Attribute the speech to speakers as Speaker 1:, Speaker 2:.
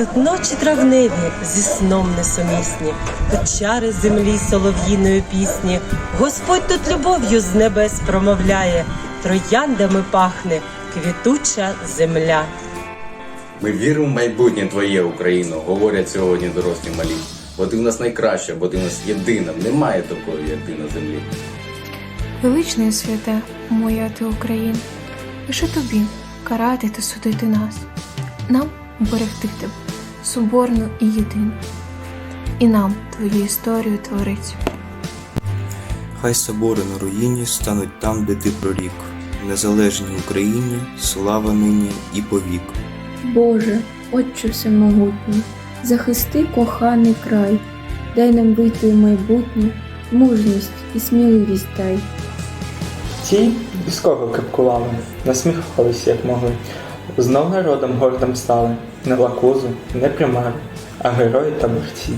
Speaker 1: Тут ночі травневі зі сном несумісні, тут чари землі солов'їної пісні. Господь тут любов'ю з небес промовляє, трояндами пахне квітуча земля.
Speaker 2: Ми віримо в майбутнє твоє Україно, говорять сьогодні дорослі малі. Бо ти в нас найкраща, бо ти в нас єдина, немає такої, як ти на землі.
Speaker 3: Велична і свята, моя ти Україна, лише тобі карати та судити нас, нам берегти тебе, соборну і єдину, і нам твою історію творить.
Speaker 4: Хай собори на руїні стануть там, де ти прорік. В незалежній Україні слава нині і повік.
Speaker 5: Боже, Отче всемогутній, захисти коханий край, дай нам вийти в майбутнє, мужність і сміливість дай.
Speaker 6: Ті військові крипкували, насміхались, як могли. Знов народом гордим стали, не лакузи, не примари, а герої та борці.